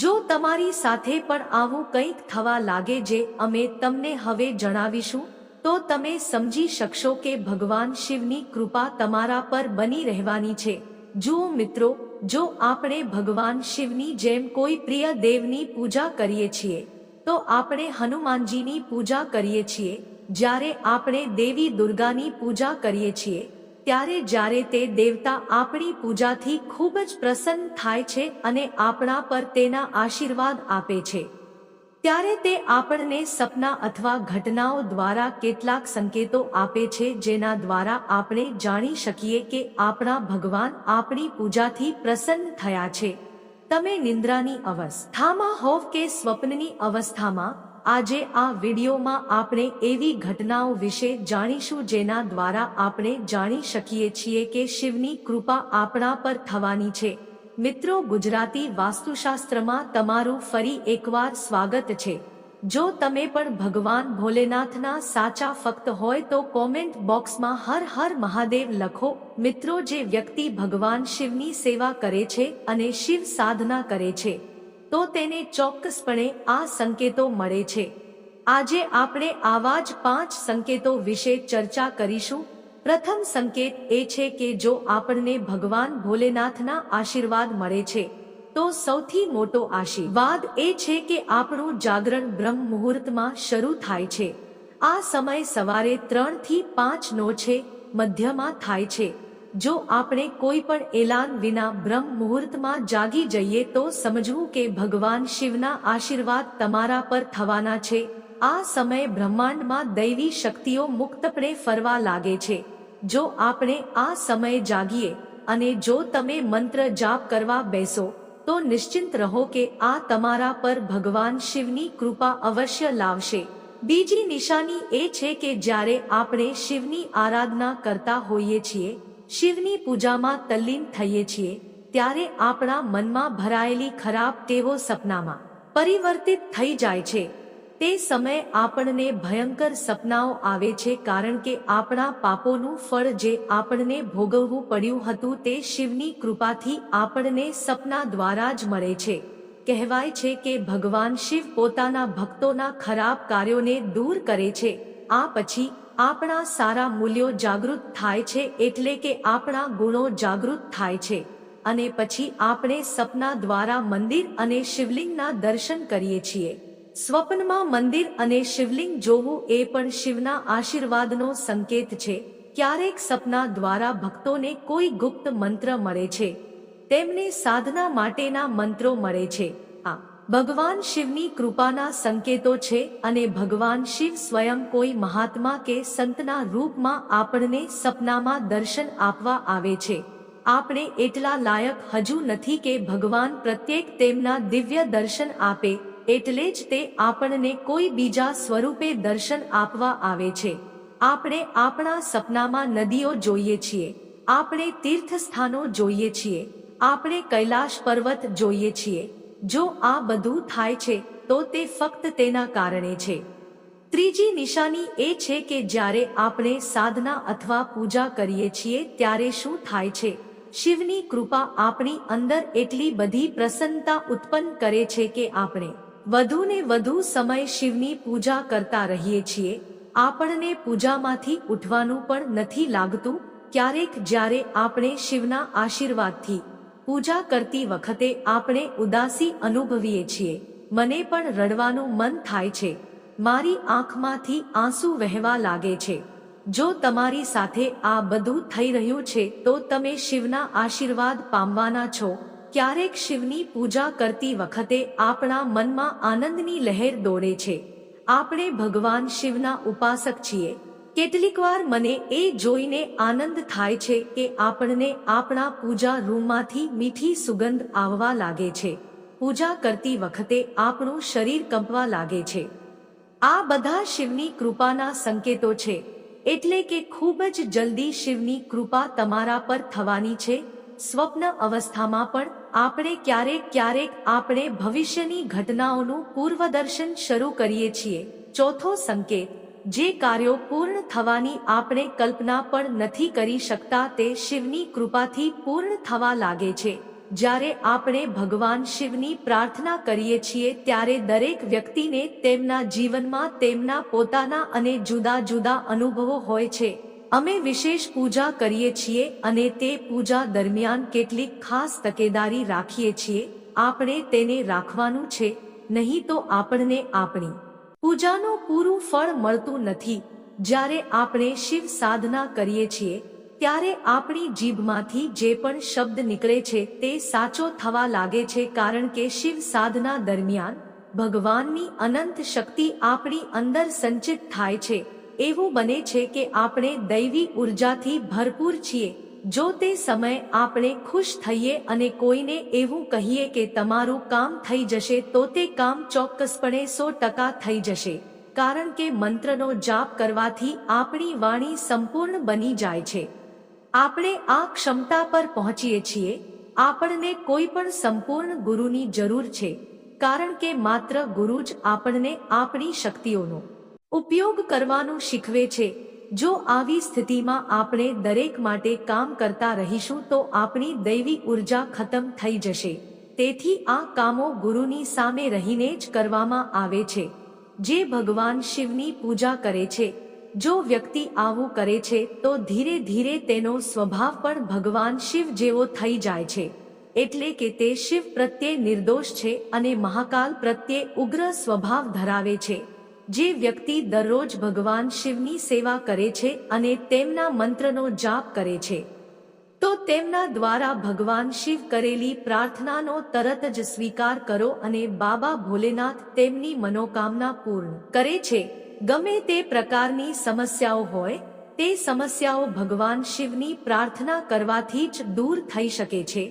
જો તમારી સાથે પણ આવું કંઈક થવા લાગે જે અમે તમને હવે જણાવીશું, તો તમે સમજી શકશો કે ભગવાન શિવની કૃપા તમારા પર બની રહેવાની છે. જુઓ મિત્રો, જો આપણે ભગવાન શિવની જેમ કોઈ પ્રિય દેવની પૂજા કરીએ છીએ, તો આપણે હનુમાનજીની પૂજા કરીએ છીએ, જ્યારે આપણે દેવી દુર્ગાની પૂજા કરીએ છીએ. ત્યારે જ્યારે તે દેવતા આપણી પૂજાથી ખૂબ જ પ્રસન્ન થાય છે અને આપણા પર તેના આશીર્વાદ આપે છે. ત્યારે તે આપણને સપના અથવા ઘટનાઓ દ્વારા કેટલાક સંકેતો આપે છે જેના દ્વારા આપણે જાણી શકીએ કે આપણા ભગવાન આપણી પૂજાથી પ્રસન્ન થયા છે. તમે નિંદ્રાની અવસ્થામાં હોવ કે સ્વપ્નની અવસ્થામાં આજે આ વિડીયોમાં આપણે એવી ઘટનાઓ વિશે જાણીશું જેના દ્વારા આપણે જાણી શકીએ છીએ કે શિવની કૃપા આપણા પર થવાની છે. મિત્રો, ગુજરાતી વાસ્તુશાસ્ત્રમાં તમારું ફરી એકવાર સ્વાગત છે. જો તમે પણ ભગવાન ભોલેનાથના સાચા ફક્ત હોય તો કોમેન્ટ બોક્સમાં હર હર મહાદેવ લખો. મિત્રો, જે વ્યક્તિ ભગવાન શિવની સેવા કરે છે અને શિવ સાધના કરે છે તો તેને ચોક્કસપણે આ સંકેતો મળે છે. આજે આપણે આવા જ પાંચ સંકેતો વિશે ચર્ચા કરીશું. પ્રથમ સંકેત એ છે કે જો આપણને ભગવાન ભોલેનાથના આશીર્વાદ મળે છે, તો સૌથી મોટો આશીર્વાદ એ છે કે આપણું જાગરણ બ્રહ્મ મુહૂર્તમાં શરૂ થાય છે. આ સમય સવારે ત્રણથી પાંચનો છે, મધ્યમાં થાય છે. જો આપણે કોઈ પણ એલાન વિના બ્રહ્મ મુહૂર્તમાં જાગી જઈએ તો સમજવું કે ભગવાન શિવના આશીર્વાદ તમારા પર થવાના છે. આ સમયે બ્રહ્માંડમાં દૈવી શક્તિઓ મુક્તપણે ફરવા લાગે છે. જો આપણે આ સમયે જાગીએ અને જો તમે મંત્ર જાપ કરવા બેસો, તો નિશ્ચિંત રહો કે આ તમારા પર ભગવાન શિવની કૃપા અવશ્ય લાવશે. બીજી નિશાની એ છે કે જ્યારે આપણે શિવની આરાધના કરતા હોઈએ છીએ શિવની પૂજામાં તલ્લીન થઈએ છીએ, ત્યારે આપણા મનમાં ભરાયેલી ખરાબ ટેવો સપનામાં પરિવર્તિત થઈ જાય છે. તે સમયે આપણને ભયંકર સપનાઓ આવે છે કારણ કે આપણા પાપોનું ફળ જે આપણને ભોગવવું પડ્યું હતું તે શિવની કૃપાથી આપણને સપના દ્વારા જ મળે છે. કહેવાય છે કે ભગવાન શિવ પોતાના ભક્તોના ખરાબ કાર્યોને દૂર કરે છે. આ પછી આપણા સારા મૂલ્યો જાગૃત થાય છે એટલે કે આપણા ગુણો જાગૃત થાય છે. અને પછી આપણે સપના દ્વારા મંદિર અને શિવલિંગના દર્શન કરીએ છીએ. સ્વપ્નમાં મંદિર અને શિવલિંગ જોવું એ પણ શિવના આશીર્વાદનો સંકેત છે. ક્યારેક સપના દ્વારા ભક્તોને કોઈ ગુપ્ત મંત્ર મળે છે. તેમને સાધના માટેના મંત્રો મળે છે. ભગવાન શિવની કૃપાના સંકેતો છે અને ભગવાન શિવ સ્વયં કોઈ મહાત્મા કે સંતના રૂપમાં આપણને સપનામાં દર્શન આપવા આવે છે. આપણે એટલા લાયક હજુ નથી કે ભગવાન પ્રત્યેક તેમના દિવ્ય દર્શન આપે, એટલે જ તે આપણને કોઈ બીજા સ્વરૂપે દર્શન આપવા આવે છે. આપણે આપણા સપનામાં નદીઓ જોઈએ છીએ, આપણે તીર્થસ્થાનો જોઈએ છીએ, આપણે કૈલાશ પર્વત જોઈએ છીએ જો આ બધું થાય છે, તો તે ફક્ત તેના કારણે છે. ત્રીજી નિશાની એ છે કે જ્યારે આપણે સાધના અથવા પૂજા કરીએ છીએ, ત્યારે શું થાય છે? શિવની કૃપા આપણી અંદર એટલી બધી પ્રસન્નતા ઉત્પન્ન કરે છે કે આપણે વધુ ને વધુ સમય શિવની પૂજા કરતા રહીએ છીએ. આપણને પૂજામાંથી ઉઠવાનું પણ નથી લાગતું. ક્યારેક જ્યારે આપણે શિવના આશીર્વાદથી પૂજા કરતી વખતે આપણે ઉદાસી અનુભવીએ છીએ. મને પણ રડવાનું મન થાય છે. મારી આંખમાંથી આંસુ વહેવા લાગે છે. જો તમારી સાથે આ બધું થઈ રહ્યું છે, તો તમે શિવના આશીર્વાદ પામવાના છો. ક્યારેક શિવની પૂજા કરતી વખતે આપણા મનમાં આનંદની લહેર દોડે છે. આપણે ભગવાન શિવના ઉપાસક છીએ. કેટલીક વાર મને એ જોઈને આનંદ થાય છે કે આપણને આપણા પૂજા રૂમમાંથી મીઠી સુગંધ આવવા લાગે છે. પૂજા કરતી વખતે આપણું શરીર કંપવા લાગે છે. આ બધા શિવની કૃપાના સંકેતો છે. એટલે કે ખૂબ જ જલ્દી શિવની કૃપા તમારા પર થવાની છે. સ્વપ્ન અવસ્થામાં પણ આપણે ક્યારેક ક્યારેક આપણે ભવિષ્યની ઘટનાઓનું પૂર્વદર્શન શરૂ કરીએ છીએ. ચોથો સંકેત જે કાર્યો પૂર્ણ થવાની આપણે કલ્પના પણ નથી કરી શકતા તે શિવની કૃપાથી પૂર્ણ થવા લાગે છે. જ્યારે આપણે ભગવાન શિવની પ્રાર્થના કરીએ છીએ ત્યારે દરેક વ્યક્તિને તેમના જીવનમાં તેમના પોતાના અને જુદા જુદા અનુભવો હોય છે. અમે વિશેષ પૂજા કરીએ છીએ અને તે પૂજા દરમિયાન કેટલીક ખાસ તકેદારી રાખીએ છીએ. આપણે તેને રાખવાનું છે, નહીં તો આપણને આપણી પૂજાનું પૂરું ફળ મળતું નથી. જ્યારે આપણે શિવ સાધના કરીએ છીએ, ત્યારે આપણી જીભમાંથી જે પણ શબ્દ નીકળે છે તે સાચો થવા લાગે છે કારણ કે શિવ સાધના દરમિયાન ભગવાનની અનંત શક્તિ આપણી અંદર સંચિત થાય છે. એવું બને છે કે આપણે દૈવી ઉર્જાથી ભરપૂર છીએ. જો તે સમય આપણે ખુશ થઈએ અને કોઈને એવું કહીએ કે તમારું કામ થઈ જશે, તો તે કામ ચોક્કસપણે સો ટકા થઈ જશે. કારણ કે મંત્રનો જાપ કરવાથી આપણી વાણી સંપૂર્ણ બની જાય છે. આપણે આ ક્ષમતા પર પહોંચીએ છીએ. આપણને કોઈ પણ સંપૂર્ણ ગુરુની જરૂર છે. કારણ કે માત્ર ગુરુ જ આપણને આપણી શક્તિઓનો ઉપયોગ કરવાનું શીખવે છે. જો આવી સ્થિતિમાં આપણે દરેક માટે કામ કરતા રહીશું તો આપણી દૈવી ઊર્જા ખતમ થઈ જશે. તેથી આ કામો ગુરુની સામે રહીને જ કરવામાં આવે છે. જે ભગવાન શિવની પૂજા કરે છે. જો વ્યક્તિ આવું કરે છે, તો ધીરે ધીરે તેનો સ્વભાવ પણ ભગવાન શિવ જેવો થઈ જાય છે. એટલે કે તે શિવ પ્રત્યે નિર્દોષ છે અને મહાકાલ પ્રત્યે ઉગ્ર સ્વભાવ ધરાવે છે. જે વ્યક્તિ દરરોજ ભગવાન શિવની સેવા કરે છે અને તેમના મંત્રનો જાપ કરે છે. તો તેમના દ્વારા ભગવાન શિવ કરેલી પ્રાર્થનાનો તરત જ સ્વીકાર કરો અને બાબા ભોલેનાથ તેમની મનોકામના પૂર્ણ કરે છે. ગમે તે પ્રકારની સમસ્યાઓ હોય, તે સમસ્યાઓ ભગવાન શિવની પ્રાર્થના કરવાથી જ દૂર થઈ શકે છે.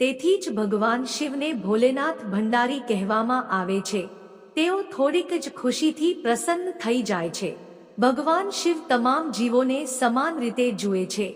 તેથી જ ભગવાન શિવને ભોલેનાથ ભંડારી કહેવામાં આવે છે. તેઓ થોડીક જ ખુશીથી પ્રસન્ન થઈ જાય છે. ભગવાન શિવ તમામ જીવોને સમાન રીતે જુએ છે.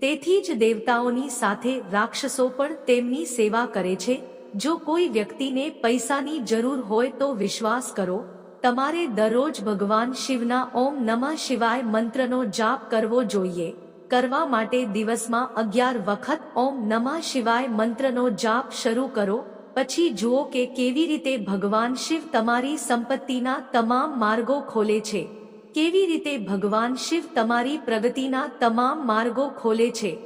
તેથી જ દેવતાઓની સાથે રાક્ષસો પણ તેમની સેવા કરે છે. જો કોઈ વ્યક્તિને પૈસાની જરૂર હોય તો વિશ્વાસ કરો. તમારે દરરોજ ભગવાન શિવના ઓમ નમઃ શિવાય મંત્રનો જાપ કરવો જોઈએ. કરવા માટે દિવસમાં અગિયાર વખત ઓમ નમઃ શિવાય મંત્રનો જાપ શરૂ કરો. પછી જુઓ કે કેવી રીતે ભગવાન શિવ તમારી સંપત્તિના તમામ માર્ગો ખોલે છે. કેવી રીતે ભગવાન શિવ તમારી પ્રગતિના તમામ માર્ગો ખોલે છે.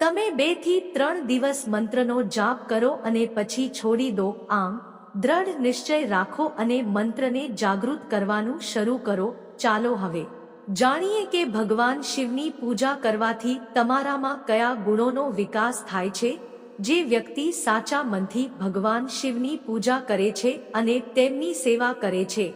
તમે બેથી ત્રણ દિવસ મંત્રનો જાપ કરો અને પછી છોડી દો. આમ, દ્રઢ નિશ્ચય રાખો અને મંત્રને જાગૃત કરવાનું શરૂ કરો. ચાલો હવે, જાણીએ કે ભગવાન શિવની પૂજા કરવાથી તમારામાં કયા ગુણોનો વિકાસ થાય છે? જે વ્યક્તિ સાચા મનથી ભગવાન શિવની પૂજા કરે છે અને તેમની સેવા કરે છે.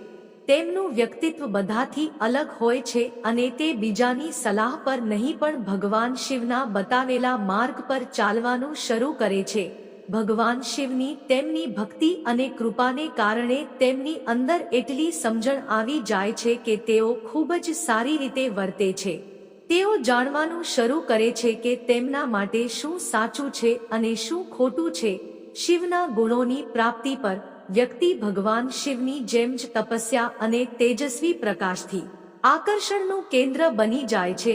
તેમનું વ્યક્તિત્વ બધાથી અલગ હોય છે અને તે બીજાની સલાહ પર નહીં પણ ભગવાન શિવના બતાવેલા માર્ગ પર ચાલવાનું શરૂ કરે છે. ભગવાન શિવની તેમની ભક્તિ અને કૃપાને કારણે તેમની અંદર એટલી સમજણ આવી જાય છે કે તેઓ ખૂબ જ સારી રીતે વર્તે છે. તેઓ જાણવાનું શરૂ કરે છે કે તેમના માટે શું સાચું છે અને શું ખોટું છે. શિવના ગુણોની પ્રાપ્તિ પર વ્યક્તિ ભગવાન શિવની જેમ જ તપસ્યા અને તેજસ્વી પ્રકાશથી આકર્ષણનું કેન્દ્ર બની જાય છે.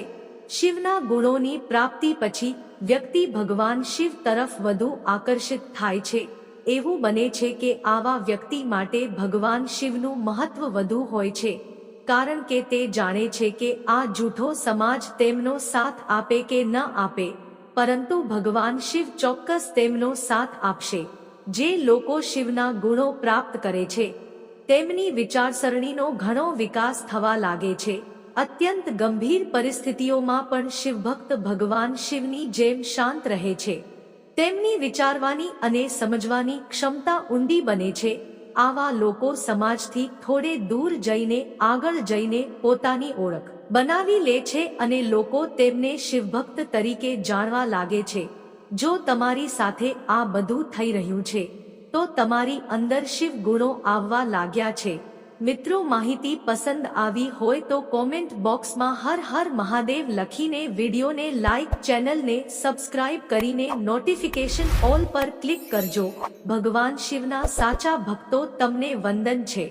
શિવના ગુણોની પ્રાપ્તિ પછી વ્યક્તિ ભગવાન શિવ તરફ વધુ આકર્ષિત થાય છે. એવું બને છે કે આવા વ્યક્તિ માટે ભગવાન શિવનું મહત્વ વધુ હોય છે. કારણ કે તે જાણે છે કે આ જૂઠો સમાજ તેમનો સાથ આપે કે ન આપે, પરંતુ ભગવાન શિવ ચોક્કસ તેમનો સાથ આપશે. જે લોકો શિવના ગુણો પ્રાપ્ત કરે છે, તેમની વિચારસરણીનો ઘણો વિકાસ થવા લાગે છે. અત્યંત ગંભીર પરિસ્થિતિઓમાં પણ શિવભક્ત ભગવાન શિવની જેમ શાંત રહે છે. તેમની વિચારવાની અને સમજવાની ક્ષમતા ઊંડી બને છે. આવા લોકો સમાજથી થોડે દૂર જઈને આગળ જઈને પોતાની ઓળખ બનાવી લે છે અને લોકો તેમને શિવભક્ત તરીકે જાણવા લાગે છે. જો તમારી સાથે આ બધું થઈ રહ્યું છે, તો તમારી અંદર શિવ ગુણો આવવા લાગ્યા છે. મિત્રો માહિતી પસંદ આવી હોય તો કોમેન્ટ બોક્સમાં હર હર મહાદેવ લખીને વિડીયોને લાઈક ચેનલને સબસ્ક્રાઇબ કરીને નોટિફિકેશન ઓલ પર ક્લિક કરજો. ભગવાન શિવના સાચા ભક્તો તમને વંદન છે.